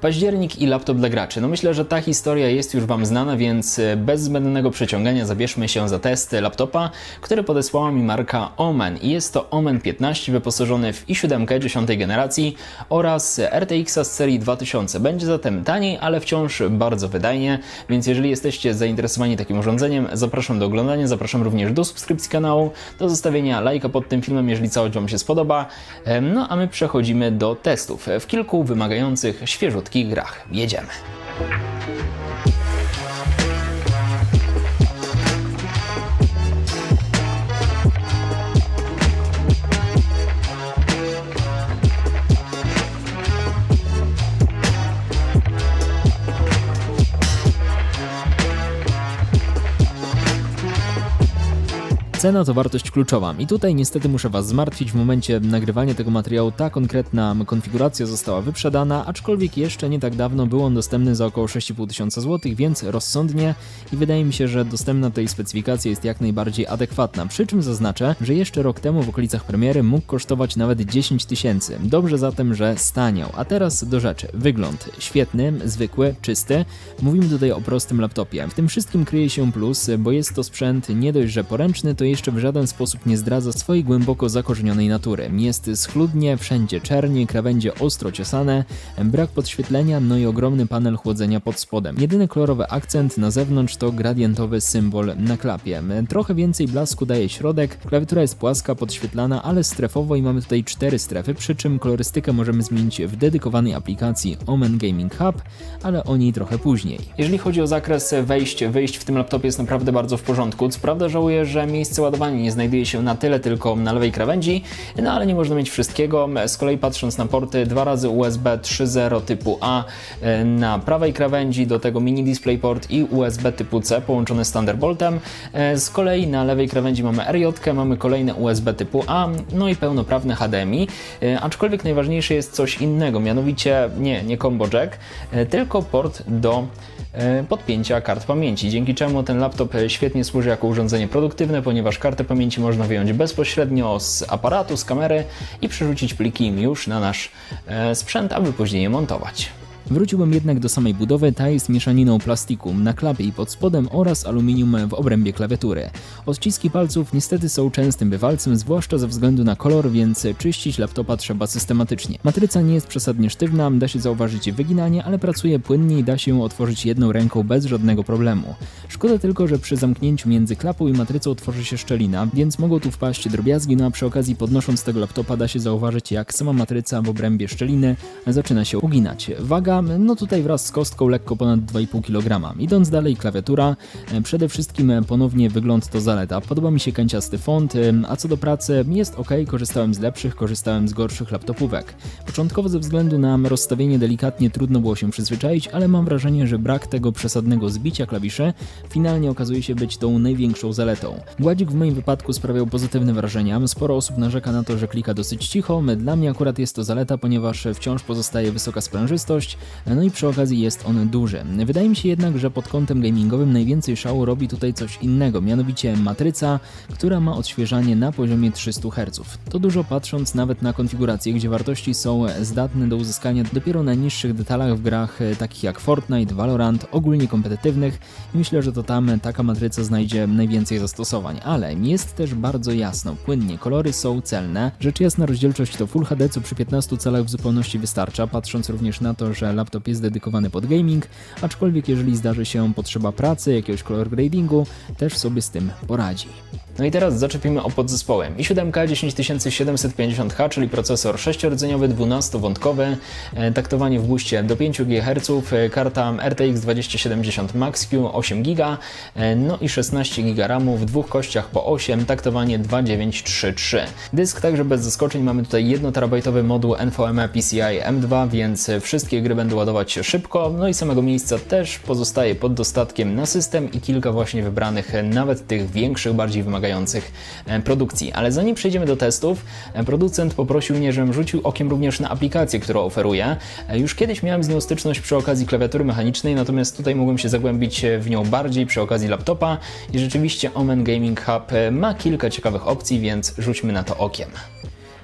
Październik i laptop dla graczy. No myślę, że ta historia jest już Wam znana, więc e, bez zbędnego przeciągania zabierzmy się za test laptopa, który podesłała mi marka Omen. I jest to Omen 15 wyposażony w i7 10 generacji oraz RTX z serii 2000. Będzie zatem taniej, ale wciąż bardzo wydajnie, więc jeżeli jesteście zainteresowani takim urządzeniem, zapraszam do oglądania, zapraszam również do subskrypcji kanału, do zostawienia lajka pod tym filmem, jeżeli całość Wam się spodoba. Em, No a my przechodzimy do testów w kilku wymagających świeżutkich grach. Jedziemy. Cena to wartość kluczowa i tutaj niestety muszę Was zmartwić, w momencie nagrywania tego materiału ta konkretna konfiguracja została wyprzedana, aczkolwiek jeszcze nie tak dawno był on dostępny za około 6,5 tysiąca złotych, więc rozsądnie i wydaje mi się, że dostępna tej specyfikacja jest jak najbardziej adekwatna. Przy czym zaznaczę, że jeszcze rok temu w okolicach premiery mógł kosztować nawet 10 tysięcy. Dobrze zatem, że staniał. A teraz do rzeczy. Wygląd świetny, zwykły, czysty. Mówimy tutaj o prostym laptopie. W tym wszystkim kryje się plus, bo jest to sprzęt nie dość, że poręczny, to jeszcze w żaden sposób nie zdradza swojej głęboko zakorzenionej natury. Jest schludnie, wszędzie czernie, krawędzie ostro ciosane, brak podświetlenia, no i ogromny panel chłodzenia pod spodem. Jedyny kolorowy akcent na zewnątrz to gradientowy symbol na klapie. Trochę więcej blasku daje środek, klawiatura jest płaska, podświetlana, ale strefowo i mamy tutaj cztery strefy, przy czym kolorystykę możemy zmienić w dedykowanej aplikacji Omen Gaming Hub, ale o niej trochę później. Jeżeli chodzi o zakres wejść, wyjść w tym laptopie jest naprawdę bardzo w porządku. Co prawda żałuję, że miejsce ładowania nie znajduje się na tyle tylko na lewej krawędzi, no ale nie można mieć wszystkiego. Z kolei patrząc na porty, dwa razy USB 3.0 typu A e, na prawej krawędzi, do tego mini DisplayPort i USB typu C połączone z Thunderboltem. E, Z kolei na lewej krawędzi mamy RJ, mamy kolejne USB typu A, no i pełnoprawne HDMI, E, aczkolwiek najważniejsze jest coś innego, mianowicie nie, nie combo jack, tylko port do podpięcia kart pamięci, dzięki czemu ten laptop świetnie służy jako urządzenie produktywne, ponieważ kartę pamięci można wyjąć bezpośrednio z aparatu, z kamery i przerzucić pliki już na nasz e, sprzęt, aby później je montować. Wróciłbym jednak do samej budowy, ta jest mieszaniną plastiku na klapie i pod spodem oraz aluminium w obrębie klawiatury. Odciski palców niestety są częstym bywalcem, zwłaszcza ze względu na kolor, więc czyścić laptopa trzeba systematycznie. Matryca nie jest przesadnie sztywna, da się zauważyć wyginanie, ale pracuje płynnie i da się ją otworzyć jedną ręką bez żadnego problemu. Szkoda tylko, że przy zamknięciu między klapą i matrycą tworzy się szczelina, więc mogą tu wpaść drobiazgi, no a przy okazji podnosząc tego laptopa da się zauważyć jak sama matryca w obrębie szczeliny zaczyna się uginać. Waga, no tutaj wraz z kostką lekko ponad 2,5 kg. Idąc dalej klawiatura, e, przede wszystkim e, ponownie wygląd to zaleta. Podoba mi się kęciasty font, e, a co do pracy jest ok, korzystałem z lepszych, korzystałem z gorszych laptopówek. Początkowo ze względu na rozstawienie delikatnie trudno było się przyzwyczaić, ale mam wrażenie, że brak tego przesadnego zbicia klawiszy finalnie okazuje się być tą największą zaletą. Gładzik w moim wypadku sprawiał pozytywne wrażenia. Sporo osób narzeka na to, że klika dosyć cicho. Dla mnie akurat jest to zaleta, ponieważ wciąż pozostaje wysoka sprężystość, no i przy okazji jest on duży. Wydaje mi się jednak, że pod kątem gamingowym najwięcej szału robi tutaj coś innego, mianowicie matryca, która ma odświeżanie na poziomie 300 Hz. To dużo patrząc nawet na konfigurację, gdzie wartości są zdatne do uzyskania dopiero na niższych detalach w grach e, takich jak Fortnite, Valorant, ogólnie kompetytywnych i myślę, że to tam taka matryca znajdzie najwięcej zastosowań, ale jest też bardzo jasno, płynnie, kolory są celne, rzecz jasna rozdzielczość to Full HD, co przy 15 calach w zupełności wystarcza, patrząc również na to, że laptop jest dedykowany pod gaming, aczkolwiek jeżeli zdarzy się potrzeba pracy, jakiegoś color gradingu, też sobie z tym poradzi. No i teraz zaczepimy o podzespoły. i7 10750H, czyli procesor 6-rdzeniowy, 12-wątkowy, e, taktowanie w buście do 5 GHz, e, karta RTX 2070 Max-Q 8 GB, no i 16 GB RAMu w dwóch kościach po 8, taktowanie 2933. Dysk także bez zaskoczeń, mamy tutaj 1 terabajtowy moduł NVMe PCI M2, więc wszystkie gry będą ładować się szybko, no i samego miejsca też pozostaje pod dostatkiem na system i kilka właśnie wybranych, e, nawet tych większych, bardziej wymagających e, produkcji. Ale zanim przejdziemy do testów, e, producent poprosił mnie, żebym rzucił okiem również na aplikację, którą oferuje. Już kiedyś miałem z nią styczność przy okazji klawiatury mechanicznej, natomiast tutaj mogłem się zagłębić e, w nią bardziej przy okazji laptopa i rzeczywiście Omen Gaming Hub ma kilka ciekawych opcji, więc rzućmy na to okiem.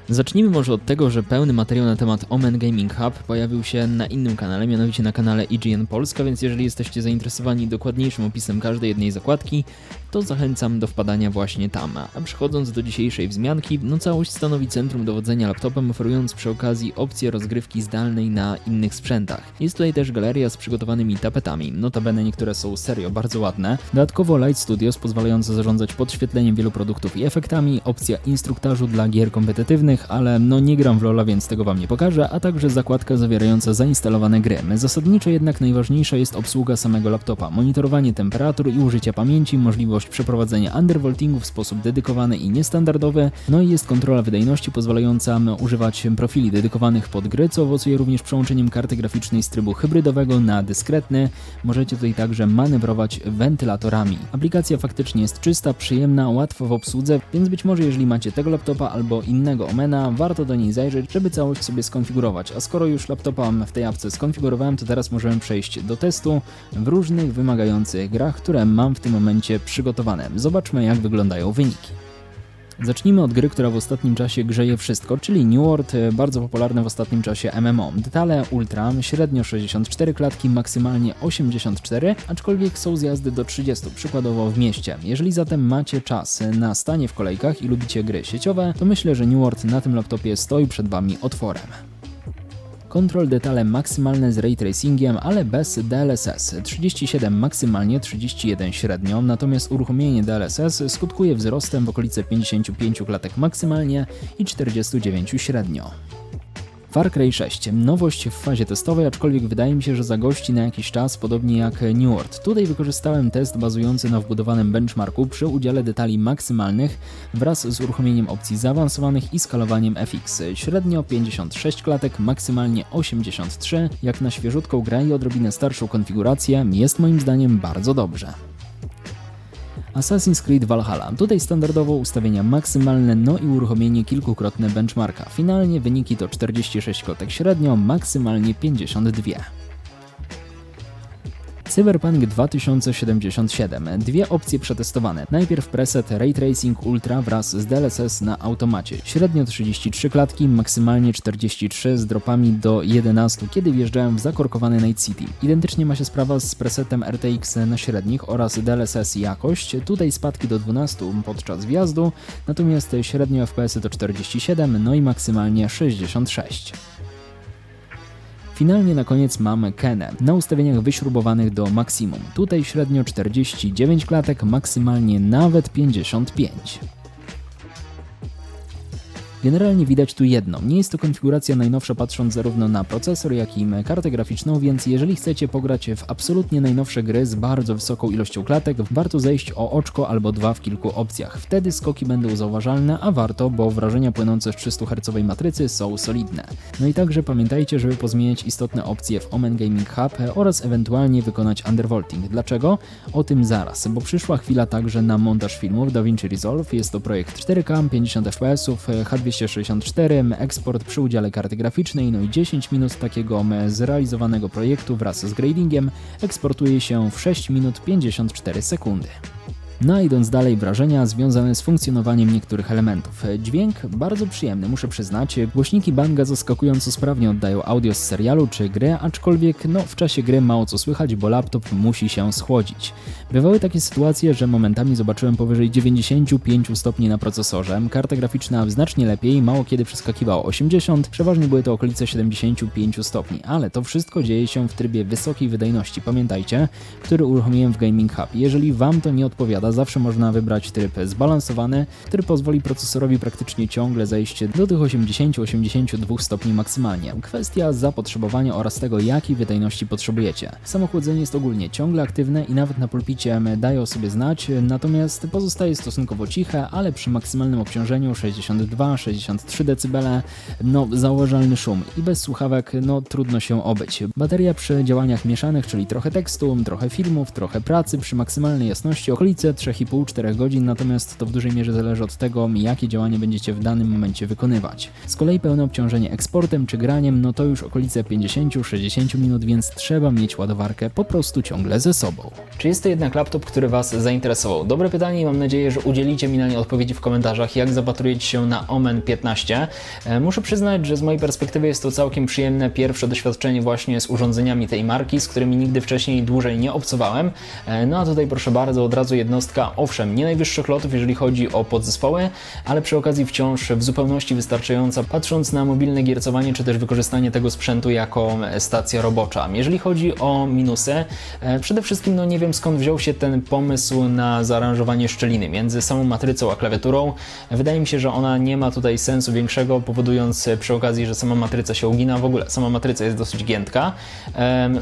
Zacznijmy może od tego, że pełny materiał na temat Omen Gaming Hub pojawił się na innym kanale, mianowicie na kanale IGN Polska, więc jeżeli jesteście zainteresowani dokładniejszym opisem każdej jednej zakładki, to zachęcam do wpadania właśnie tam. A przechodząc do dzisiejszej wzmianki, no całość stanowi centrum dowodzenia laptopem, oferując przy okazji opcję rozgrywki zdalnej na innych sprzętach. Jest tutaj też galeria z przygotowanymi tapetami, notabene niektóre są serio bardzo ładne. Dodatkowo Light Studios pozwalające zarządzać podświetleniem wielu produktów i efektami, opcja instruktażu dla gier kompetytywnych, ale no nie gram w Lola, więc tego wam nie pokażę, a także zakładka zawierająca zainstalowane gry. Zasadniczo jednak najważniejsza jest obsługa samego laptopa, monitorowanie temperatur i użycia pamięci, możliwość przeprowadzenia undervoltingu w sposób dedykowany i niestandardowy, no i jest kontrola wydajności pozwalająca używać profili dedykowanych pod gry, co owocuje również przełączeniem karty graficznej z trybu hybrydowego na dyskretny. Możecie tutaj także manewrować wentylatorami. Aplikacja faktycznie jest czysta, przyjemna, łatwa w obsłudze, więc być może jeżeli macie tego laptopa albo innego Warto do niej zajrzeć, żeby całość sobie skonfigurować. A skoro już laptopa w tej apce skonfigurowałem, to teraz możemy przejść do testu w różnych wymagających grach, które mam w tym momencie przygotowane. Zobaczmy jak wyglądają wyniki. Zacznijmy od gry, która w ostatnim czasie grzeje wszystko, czyli New World, bardzo popularne w ostatnim czasie MMO. Detale Ultra, średnio 64 klatki, maksymalnie 84, aczkolwiek są zjazdy do 30, przykładowo w mieście. Jeżeli zatem macie czas na stanie w kolejkach i lubicie gry sieciowe, to myślę, że New World na tym laptopie stoi przed Wami otworem. Control detale maksymalne z ray tracingiem, ale bez DLSS. 37 maksymalnie, 31 średnio, natomiast uruchomienie DLSS skutkuje wzrostem w okolice 55 klatek maksymalnie i 49 średnio. Far Cry 6. Nowość w fazie testowej, aczkolwiek wydaje mi się, że zagości na jakiś czas, podobnie jak New World. Tutaj wykorzystałem test bazujący na wbudowanym benchmarku przy udziale detali maksymalnych wraz z uruchomieniem opcji zaawansowanych i skalowaniem FX. Średnio 56 klatek, maksymalnie 83. Jak na świeżutką grę i odrobinę starszą konfigurację, jest moim zdaniem bardzo dobrze. Assassin's Creed Valhalla. Tutaj standardowo ustawienia maksymalne, no i uruchomienie kilkukrotne benchmarka. Finalnie wyniki to 46 kotek średnio, maksymalnie 52. Cyberpunk 2077. Dwie opcje przetestowane. Najpierw preset Ray Tracing Ultra wraz z DLSS na automacie. Średnio 33 klatki, maksymalnie 43 z dropami do 11, kiedy wjeżdżałem w zakorkowany Night City. Identycznie ma się sprawa z presetem RTX na średnich oraz DLSS jakość. Tutaj spadki do 12 podczas wjazdu, natomiast średnio FPS to 47, no i maksymalnie 66. Finalnie na koniec mamy Kenę na ustawieniach wyśrubowanych do maksimum. Tutaj średnio 49 klatek, maksymalnie nawet 55. Generalnie widać tu jedno, nie jest to konfiguracja najnowsza patrząc zarówno na procesor, jak i kartę graficzną, więc jeżeli chcecie pograć w absolutnie najnowsze gry z bardzo wysoką ilością klatek, warto zejść o oczko albo dwa w kilku opcjach. Wtedy skoki będą zauważalne, a warto, bo wrażenia płynące z 300 Hz matrycy są solidne. No i także pamiętajcie, żeby pozmieniać istotne opcje w Omen Gaming Hub oraz ewentualnie wykonać undervolting. Dlaczego? O tym zaraz, bo przyszła chwila także na montaż filmów DaVinci Resolve. Jest to projekt 4K, 50 fps, H2 264, eksport przy udziale karty graficznej, no i 10 minut takiego zrealizowanego projektu wraz z gradingiem eksportuje się w 6 minut 54 sekundy. No idąc dalej, wrażenia związane z funkcjonowaniem niektórych elementów. Dźwięk bardzo przyjemny, muszę przyznać. Głośniki Banga zaskakująco sprawnie oddają audio z serialu czy gry, aczkolwiek no, w czasie gry mało co słychać, bo laptop musi się schłodzić. Bywały takie sytuacje, że momentami zobaczyłem powyżej 95 stopni na procesorze. Karta graficzna znacznie lepiej, mało kiedy przeskakiwała 80, przeważnie były to okolice 75 stopni, ale to wszystko dzieje się w trybie wysokiej wydajności, pamiętajcie, który uruchomiłem w Gaming Hub. Jeżeli Wam to nie odpowiada, zawsze można wybrać tryb zbalansowany, który pozwoli procesorowi praktycznie ciągle zejść do tych 80-82 stopni maksymalnie. Kwestia zapotrzebowania oraz tego, jakiej wydajności potrzebujecie. Samochłodzenie jest ogólnie ciągle aktywne i nawet na pulpicie daje o sobie znać, natomiast pozostaje stosunkowo ciche, ale przy maksymalnym obciążeniu 62-63 dB, no zauważalny szum i bez słuchawek, no trudno się obyć. Bateria przy działaniach mieszanych, czyli trochę tekstu, trochę filmów, trochę pracy przy maksymalnej jasności okolice 3,5-4 godzin, natomiast to w dużej mierze zależy od tego, jakie działanie będziecie w danym momencie wykonywać. Z kolei pełne obciążenie eksportem czy graniem, no to już okolice 50-60 minut, więc trzeba mieć ładowarkę po prostu ciągle ze sobą. Czy jest to jednak laptop, który Was zainteresował? Dobre pytanie i mam nadzieję, że udzielicie mi na nie odpowiedzi w komentarzach, jak zapatrujecie się na Omen 15. E, Muszę przyznać, że z mojej perspektywy jest to całkiem przyjemne pierwsze doświadczenie właśnie z urządzeniami tej marki, z którymi nigdy wcześniej dłużej nie obcowałem. E, No a tutaj proszę bardzo, od razu jednostka, owszem, nie najwyższych lotów, jeżeli chodzi o podzespoły, ale przy okazji wciąż w zupełności wystarczająca, patrząc na mobilne giercowanie, czy też wykorzystanie tego sprzętu jako e, stacja robocza. Jeżeli chodzi o minusy, e, przede wszystkim no nie wiem skąd wziął się ten pomysł na zaaranżowanie szczeliny między samą matrycą a klawiaturą. Wydaje mi się, że ona nie ma tutaj sensu większego, powodując e, przy okazji, że sama matryca się ugina. W ogóle sama matryca jest dosyć giętka.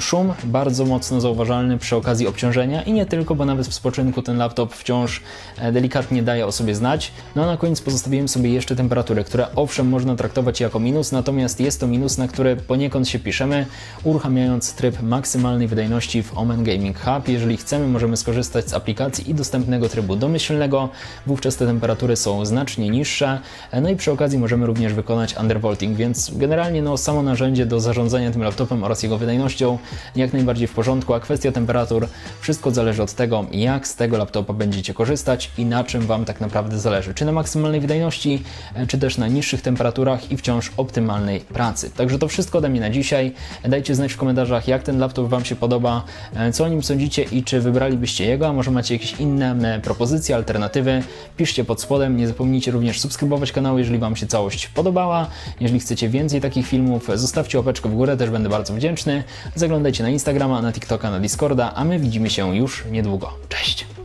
Szum bardzo mocno zauważalny przy okazji obciążenia i nie tylko, bo nawet w spoczynku ten laptop wciąż e, delikatnie daje o sobie znać. No a na koniec pozostawiłem sobie jeszcze temperaturę, która owszem można traktować jako minus, natomiast jest to minus, na który poniekąd się piszemy, uruchamiając tryb maksymalnej wydajności w Omen Gaming Hub. Jeżeli chcemy, możemy skorzystać z aplikacji i dostępnego trybu domyślnego, wówczas te temperatury są znacznie niższe, no i przy okazji możemy również wykonać undervolting, więc generalnie no, samo narzędzie do zarządzania tym laptopem oraz jego wydajnością jak najbardziej w porządku, a kwestia temperatur, wszystko zależy od tego, jak z tego laptopa będziecie korzystać i na czym Wam tak naprawdę zależy. Czy na maksymalnej wydajności, e, czy też na niższych temperaturach i wciąż optymalnej pracy. Także to wszystko ode mnie na dzisiaj. Dajcie znać w komentarzach, jak ten laptop Wam się podoba, e, co o nim sądzicie i czy wybralibyście jego, a może macie jakieś inne e, propozycje, alternatywy. Piszcie pod spodem. Nie zapomnijcie również subskrybować kanału, jeżeli Wam się całość podobała. Jeżeli chcecie więcej takich filmów, zostawcie łapeczkę w górę, też będę bardzo wdzięczny. Zaglądajcie na Instagrama, na TikToka, na Discorda, a my widzimy się już niedługo. Cześć!